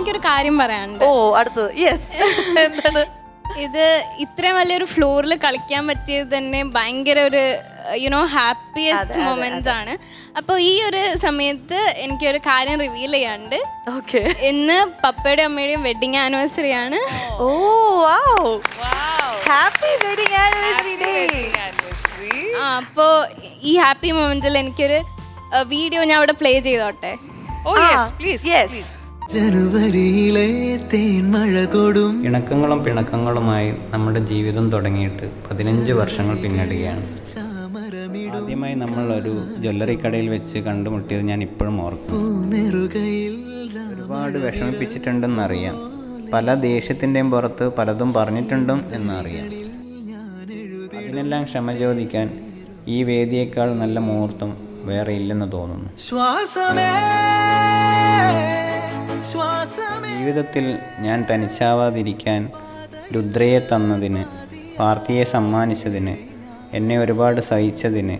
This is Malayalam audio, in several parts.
എനിക്കൊരു കാര്യം പറയാനുണ്ട്. ഓ അടുത്തത്. യെസ് എന്താണ്? ഇത് ഇത്രയും വലിയൊരു ഫ്ലോറിൽ കളിക്കാൻ പറ്റിയത് തന്നെ ഭയങ്കര ഒരു യുനോ ഹാപ്പിയസ്റ്റ് മൊമെന്റ്സ് ആണ്. അപ്പോൾ ഈ ഒരു സമയത്ത് എനിക്ക് ഒരു കാര്യം റിവീൽ ചെയ്യാണ്ട് ഓക്കെ ഇന്ന് പപ്പയുടെയും അമ്മയുടെയും വെഡിങ് ആനിവേഴ്സറി ആണ്. ഓ wow happy wedding anniversary day ആ അപ്പോൾ ഈ ഹാപ്പി മൊമെന്റിൽ എനിക്കൊരു വീഡിയോ ഞാൻ അവിടെ പ്ലേ ചെയ്തോട്ടെ? ഓ യെസ് പ്ലീസ് യെസ് ജനുവരിയിലെ തേൻമഴ തൊടും. ഇണക്കങ്ങളും പിണക്കങ്ങളുമായി നമ്മുടെ ജീവിതം തുടങ്ങിയിട്ട് പതിനഞ്ച് വർഷങ്ങൾ പിന്നിടുകയാണ്. ആദ്യമായി നമ്മൾ ഒരു ജ്വല്ലറി കടയിൽ വെച്ച് കണ്ടുമുട്ടിയത് ഞാൻ ഇപ്പോഴും ഓർക്കും. ഒരുപാട് ഒരുപാട് വിഷമിപ്പിച്ചിട്ടുണ്ടെന്നറിയാം. പല ദേഷ്യത്തിന്റെയും പുറത്ത് പലതും പറഞ്ഞിട്ടുണ്ടും എന്നറിയാം. അതിനെല്ലാം ക്ഷമ ചോദിക്കാൻ ഈ വേദിയേക്കാൾ നല്ല മുഹൂർത്തം വേറെ ഇല്ലെന്ന് തോന്നുന്നു. ശ്വാസമേ. ജീവിതത്തിൽ ഞാൻ തനിച്ചാവാതിരിക്കാൻ രുദ്രയെ തന്നതിന് പാർത്തിയെ സമ്മാനിച്ചതിന് എന്നെ ഒരുപാട് സഹിച്ചതിന്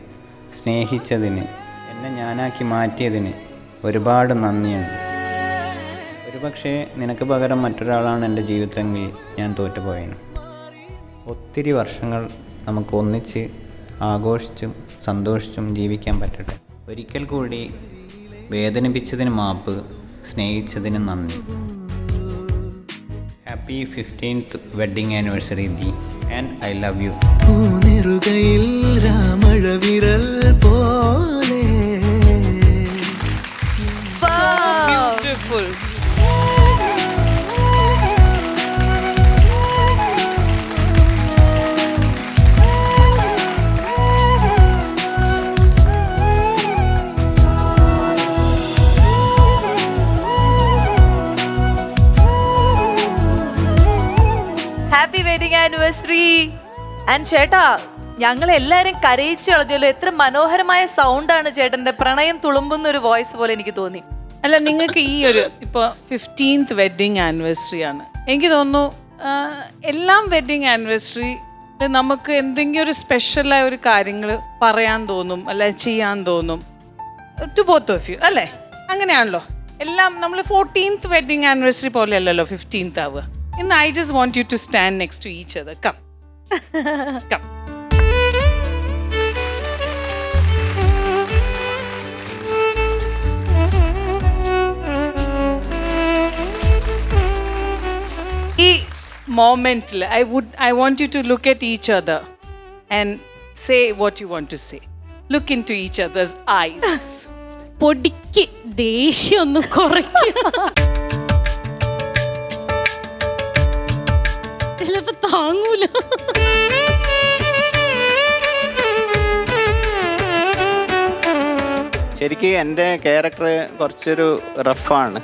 സ്നേഹിച്ചതിന് എന്നെ ഞാനാക്കി മാറ്റിയതിന് ഒരുപാട് നന്ദിയുണ്ട്. ഒരുപക്ഷെ നിനക്ക് പകരം മറ്റൊരാളാണ് എന്റെ ജീവിതമെങ്കിൽ ഞാൻ തോറ്റുപോയേനെ. ഒത്തിരി വർഷങ്ങൾ നമുക്ക് ഒന്നിച്ച് ആഘോഷിച്ചും സന്തോഷിച്ചും ജീവിക്കാൻ പറ്റട്ടെ. ഒരിക്കൽ കൂടി വേദനിപ്പിച്ചതിന് മാപ്പ് സ്നേഹിച്ചതിന് നന്ദി. Happy fifteenth wedding anniversary the and I love you anniversary and ചേട്ടാ ഞങ്ങൾ എല്ലാവരും കരയിച്ചു കളഞ്ഞല്ലോ എത്ര മനോഹരമായ സൗണ്ടാണ് ചേട്ടന്റെ പ്രണയം തുളുമ്പുന്ന ഒരു വോയിസ് പോലെ എനിക്ക് തോന്നി. അല്ല നിങ്ങൾക്ക് ഈ ഒരു ഇപ്പോൾ ഫിഫ്റ്റീൻത്ത് വെഡ്ഡിങ് ആനിവേഴ്സറി ആണ്. എനിക്ക് തോന്നുന്നു എല്ലാം വെഡ്ഡിങ് ആനിവേഴ്സറി നമുക്ക് എന്തെങ്കിലും ഒരു സ്പെഷ്യലായ ഒരു കാര്യങ്ങൾ പറയാൻ തോന്നും അല്ല ചെയ്യാൻ തോന്നും. ടു ബോത്ത് ഓഫ് യു അല്ലേ? അങ്ങനെയാണല്ലോ. എല്ലാം നമ്മൾ ഫോർട്ടീൻത്ത് വെഡ്ഡിങ് ആനിവേഴ്സറി പോലെ അല്ലല്ലോ ഫിഫ്റ്റീൻത്ത് ആവുക. ഇന്ന് I just want you to stand next to each other come come ഈ മോമെന്റിൽ I would I want you to look at each other and say what you want to say look into each other's eyes പൊടിക്ക് ദേഷ്യം ഒന്ന് കുറയ്ക്കും. ചിലപ്പോ താങ്ങൂല. ശരിക്കും എന്റെ ക്യാരക്ടർ കുറച്ചൊരു റഫാണ്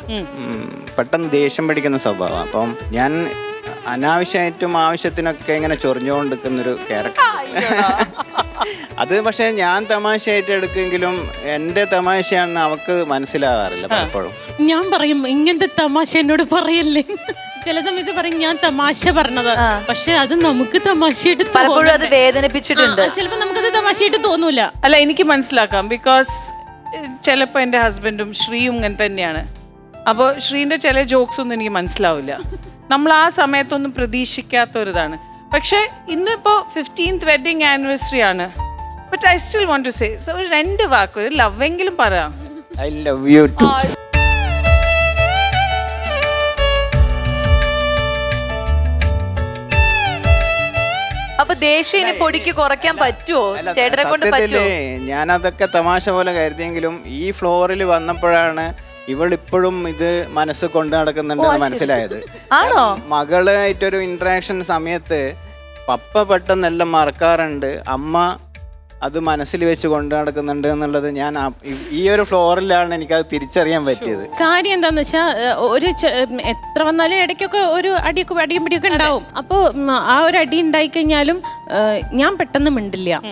പെട്ടെന്ന് ദേഷ്യം പിടിക്കുന്ന സ്വഭാവം. അപ്പം ഞാൻ അനാവശ്യമായിട്ടും ആവശ്യത്തിനൊക്കെ ഇങ്ങനെ ചൊറിഞ്ഞുകൊണ്ടിരിക്കുന്നൊരു ക്യാരക്ടർ അത് പക്ഷെ ഞാൻ തമാശയായിട്ട് എടുക്കുമെങ്കിലും എന്റെ തമാശയാണെന്ന് അവക്ക് മനസ്സിലാകാറില്ല പലപ്പോഴും. ഞാൻ പറയും ഇങ്ങനത്തെ തമാശ എന്നോട് പറയല്ലേ? ചില സമയത്ത് പറയും ഞാൻ തമാശ പറഞ്ഞത്. പക്ഷെ അത് നമുക്ക് തമാശയായിട്ട് പലപ്പോഴും അത്? വേദനിപ്പിച്ചിട്ടുണ്ട്. ചിലപ്പോ നമുക്കത് തമാശയായിട്ട് തോന്നൂല. അല്ല എനിക്ക് മനസ്സിലാക്കാം. ബിക്കോസ് ചിലപ്പോൾ എന്റെ ഹസ്ബൻഡും ശ്രീയും ഇങ്ങനെ തന്നെയാണ്. അപ്പോൾ ശ്രീന്റെ ചില ജോക്സ് ഒന്നും എനിക്ക് മനസ്സിലാവില്ല. നമ്മൾ ആ സമയത്തൊന്നും പ്രതീക്ഷിക്കാത്ത ഒരിതാണ് പക്ഷെ പക്ഷേ ഇന്നിപ്പോൾ ഫിഫ്റ്റീൻത്ത് വെഡിങ് ആനിവേഴ്സറി ആണ് but I still want to say ഒരു രണ്ട് വാക്ക് ഒരു ലവ് എങ്കിലും പറയാം ഐ ലവ് യു ടു ദേഷ്യം ഇനി പൊടിക്ക് കുറയ്ക്കാൻ പറ്റുമോ ചേട്ടനെ കൊണ്ട് പറ്റുമോ സത്യത്തിൽ ഞാൻ അതൊക്കെ തമാശ പോലെ കരുതിയെങ്കിലും ഈ ഫ്ലോറിൽ വന്നപ്പോഴാണ് ഇവൾ ഇപ്പോഴും ഇത് മനസ്സ് കൊണ്ടു നടക്കുന്നുണ്ടെന്ന് മനസ്സിലായത്. ആണോ? മകളായിട്ടൊരു ഇന്ററാക്ഷൻ സമയത്ത് പപ്പ പെട്ടെന്നെല്ലാം മറക്കാറുണ്ട്. അമ്മ അത് മനസ്സിൽ വെച്ച് കൊണ്ടു നടക്കുന്നുണ്ട് എന്നുള്ളത് ഞാൻ ആ- ഈ- ഒരു ഫ്ലോറിലാണ് എനിക്കത് തിരിച്ചറിയാൻ പറ്റിയത്. കാര്യം എന്താന്ന് വെച്ചാൽ ഒരു എത്ര വന്നാലും ഇടയ്ക്കൊക്കെ ഒരു അടിയൊക്കെ അടിയും പിടിയൊക്കെ ഉണ്ടാവും. അപ്പോൾ ആ ഒരു അടി ഉണ്ടായി കഴിഞ്ഞാലും ഞാൻ പെട്ടെന്ന് മിണ്ടില്ല.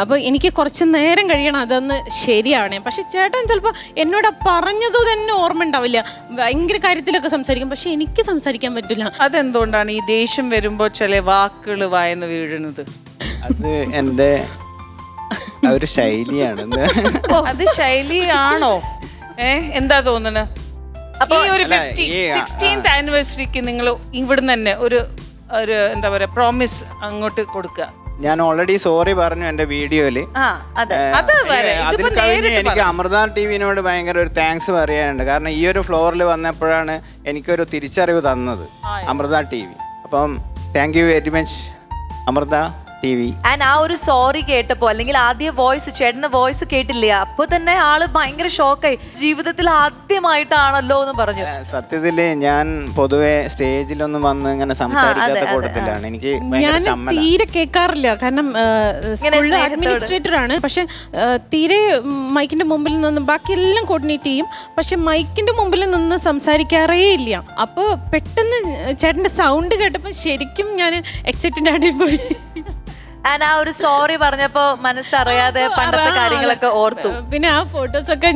അപ്പോൾ എനിക്ക് കുറച്ച് നേരം കഴിയണം അതൊന്ന് ശരിയാവണേ. പക്ഷെ ചേട്ടൻ ചിലപ്പോൾ എന്നോട് പറഞ്ഞത് തന്നെ ഓർമ്മ ഉണ്ടാവില്ല. ഭയങ്കര കാര്യത്തിലൊക്കെ സംസാരിക്കും. പക്ഷെ എനിക്ക് സംസാരിക്കാൻ പറ്റില്ല. അതെന്തുകൊണ്ടാണ് ഈ ദേഷ്യം വരുമ്പോ ചില വാക്കുകൾ വായന്ന് വീഴുന്നത് അത് എന്റെ ഒരു ശൈലിയാണ് അത് ശൈലിയാണോ? ഏ എന്താ തോന്നുന്നത് ഈ ഒരു അല്ല, ഫിഫ്റ്റി ഈ, ആ, സിക്സ്റ്റീൻത് ആനിവേഴ്സറിക്ക് നിങ്ങൾ ഇവിടുന്ന് തന്നെ ഒരു ഒരു എന്താ പറയാ പ്രോമിസ് അങ്ങോട്ട് കൊടുക്കുക ഞാൻ ഓൾറെഡി സോറി പറഞ്ഞു എന്റെ വീഡിയോയിൽ. ആ അതെ. അത് വരെ. അതിൽ ഇതിപ്പോ കവിഞ്ഞ് നേരിട്ട് എനിക്ക് അമൃത ടിവിനോട് ഭയങ്കര ഒരു താങ്ക്സ് പറയാനുണ്ട്. കാരണം ഈ ഒരു ഫ്ലോറിൽ വന്നപ്പോഴാണ് എനിക്കൊരു തിരിച്ചറിവ് തന്നത് അമൃത ടി വി അപ്പം thank you very much Amrita. T V. And ആ ഒരു സോറി കേട്ടപ്പോ അല്ലെങ്കിൽ ആദ്യ വോയിസ് ചേട്ടന്റെ വോയിസ് കേട്ടില്ല? അപ്പൊ തന്നെ ആൾ ഭയങ്കര ഷോക്കായി ജീവിതത്തിൽ ആദ്യമായിട്ടാണല്ലോ എന്ന് പറഞ്ഞു. സത്യത്തിൽ ഞാൻ പൊതുവെ സ്റ്റേജിലൊന്നും വന്ന് ഇങ്ങനെ സംസാരിക്കാത്ത കൂട്ടത്തിലാണ്. എനിക്ക് ഭയങ്കര ഞാൻ ചമ്മല തീരെ കേൾക്കാറില്ല. കാരണം. അഡ്മിനിസ്ട്രേറ്റർ ആണ്. പക്ഷെ ആ, തീരെ മൈക്കിന്റെ മുമ്പിൽ നിന്ന് ബാക്കിയെല്ലാം കോർഡിനേറ്റ് ചെയ്യും. പക്ഷെ മൈക്കിന്റെ മുമ്പിൽ നിന്ന് സംസാരിക്കാറേ ഇല്ല. അപ്പോൾ പെട്ടെന്ന് ചേട്ടന്റെ സൗണ്ട് കേട്ടപ്പോൾ ശരിക്കും ഞാൻ എക്സൈറ്റഡ് ആയി പോയി. ആൻഡ് ആ ഒരു സോറി പറഞ്ഞപ്പോ മനസ്സറിയാതെ പണ്ടത്തെ കാര്യങ്ങളൊക്കെ ഓർത്തു. പിന്നെ ആ ഫോട്ടോസ് ഒക്കെ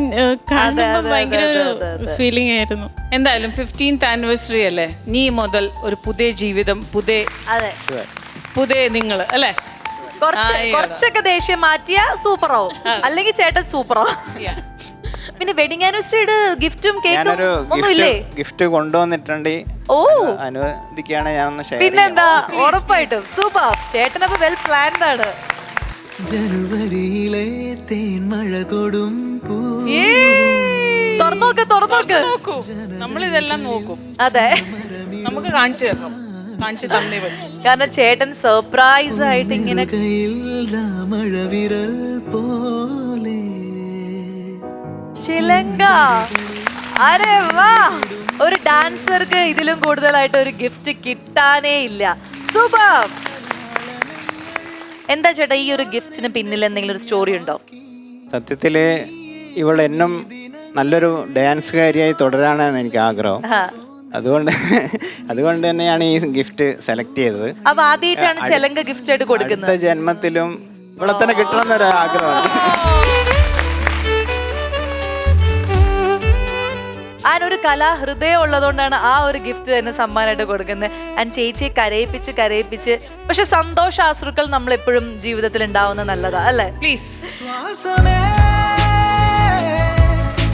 ഭയങ്കര ഒരു ഫീലിംഗ് ആയിരുന്നു. എന്തായാലും ഫിഫ്റ്റീൻത് ആനിവേഴ്സറി അല്ലേ? നീ മുതൽ ഒരു പുതിയ ജീവിതം പുതിയ അതെ. പുതിയ നിങ്ങൾ അല്ലേ? കുറച്ച് കുറച്ചൊക്കെ ദേഷ്യം മാറ്റിയ സൂപ്പറാവും അല്ലെങ്കിൽ ചേട്ടൻ സൂപ്പറാവും പിന്നെ വെഡിങ് ആനിവേഴ്സറിയുടെ ഗിഫ്റ്റും കേക്കും ഒന്നും ഇല്ലേ ഗിഫ്റ്റ് കൊണ്ടുവന്നിട്ടുണ്ട്. ഓ. അനുവദിക്കുകയാണ് ഞാനൊന്ന് ഷെയർ പിന്നെന്താ ഉറപ്പായിട്ടും. സൂപ്പർ. ചേട്ടനപ്പോ വെൽ പ്ലാൻഡ് ആണ്. ജനുവരിയിലെ തേൻ മഴ തൊടും പൂ. തുറന്നോക്ക് തുറന്നോക്ക്. നോക്കൂ നമ്മളിതെല്ലാം നോക്കും. അതെ. നമുക്ക് കാണിച്ചു തരണം. കാണിച്ചു തന്നേ പറ്റും. കാരണം ചേട്ടൻ സർപ്രൈസ് ആയിട്ട് ഇങ്ങനെ കയ്യിൽ രാമഴ വിരൽ പോലെ ചിലങ്ക. അരെ വാ. ഒരു ഡാൻസർക്ക് ഇതിലും കൂടുതലായിട്ട് ഒരു ഗിഫ്റ്റ് കിട്ടാനേ ഇല്ല. സൂപ്പർ. എന്താ ചേട്ടാ ഈ ഒരു ഗിഫ്റ്റിന് പിന്നിൽ എന്തെങ്കിലും ഒരു സ്റ്റോറി ഉണ്ടോ? സത്യത്തിൽ ഇവൾ എന്നും നല്ലൊരു ഡാൻസുകാരിയായി തുടരാനാണ് എനിക്ക് ആഗ്രഹം. അതുകൊണ്ട് അതുകൊണ്ട് തന്നെയാണ് ഈ ഗിഫ്റ്റ് സെലക്ട് ചെയ്തത്. അപ്പൊ ആദ്യമായിട്ടാണ് ചെലങ്ക ഗിഫ്റ്റ് ആയിട്ട് കൊടുക്കുന്നത് ജന്മത്തിലും ഇവളെ തന്നെ കിട്ടണം എന്നൊരു ആഗ്രഹമാണ് അതിനൊരു കലാഹൃദയം ഉള്ളതുകൊണ്ടാണ് ആ ഒരു ഗിഫ്റ്റ് തന്നെ സമ്മാനമായിട്ട് കൊടുക്കുന്നത്. ആൻഡ് ചേച്ചിയെ കരയിപ്പിച്ച് കരയിപ്പിച്ച് പക്ഷെ സന്തോഷാശ്രുക്കൾ നമ്മൾ എപ്പോഴും ജീവിതത്തിൽ ഉണ്ടാവുന്ന നല്ലതാ അല്ലേ? പ്ലീസ് ശ്വാസമേ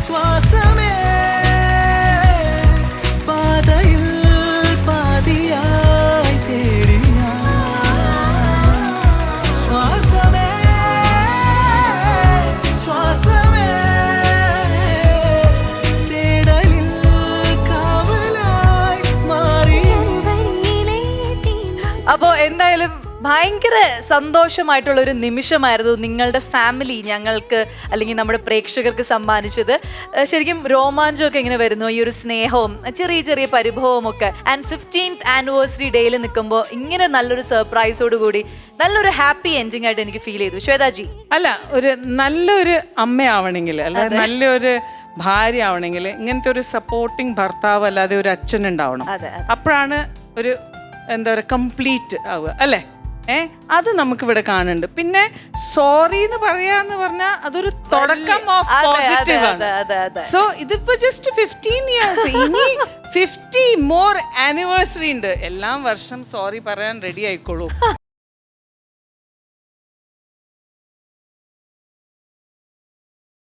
ശ്വാസമേ. ഭയങ്കര സന്തോഷമായിട്ടുള്ള ഒരു നിമിഷമായിരുന്നു നിങ്ങളുടെ ഫാമിലി ഞങ്ങൾക്ക് അല്ലെങ്കിൽ നമ്മുടെ പ്രേക്ഷകർക്ക് സമ്മാനിച്ചത്. ശരിക്കും രോമാഞ്ചമൊക്കെ ഇങ്ങനെ വരുന്നു ഈ ഒരു സ്നേഹവും ചെറിയ ചെറിയ പരിഭവവും ഒക്കെ ആൻഡ് ഫിഫ്റ്റീൻത്ത് ആനിവേഴ്സറി ഡേയിൽ നിൽക്കുമ്പോൾ ഇങ്ങനെ നല്ലൊരു സർപ്രൈസോട് കൂടി നല്ലൊരു ഹാപ്പി എൻഡിങ് ആയിട്ട് എനിക്ക് ഫീൽ ചെയ്തു. ശ്വേതാജി. അല്ല ഒരു നല്ലൊരു അമ്മയാവണമെങ്കിൽ അല്ലെ നല്ലൊരു ഭാര്യ ആവണമെങ്കിൽ ഇങ്ങനത്തെ ഒരു സപ്പോർട്ടിങ് ഭർത്താവ് അല്ലാതെ ഒരു അച്ഛൻ ഉണ്ടാവണം. അപ്പോഴാണ് ഒരു എന്താ പറയുക കംപ്ലീറ്റ് ആവുക അല്ലേ? ഏ അത് നമുക്ക് ഇവിടെ കാണുന്നുണ്ട്. പിന്നെ സോറി എന്ന് പറയാന്ന് പറഞ്ഞാൽ അതൊരു തുടക്കം ഓഫ് അതെ, അതെ, പോസിറ്റീവ് അതെ, അതെ, ആണ്. അതെ. സോ ഇതിപ്പോ ജസ്റ്റ് ഫിഫ്റ്റീൻ ഇയേഴ്സ് ഇനി ഫിഫ്റ്റി മോർ ആനിവേഴ്സറി ഉണ്ട്. എല്ലാം വർഷം സോറി പറയാൻ റെഡി ആയിക്കോളൂ.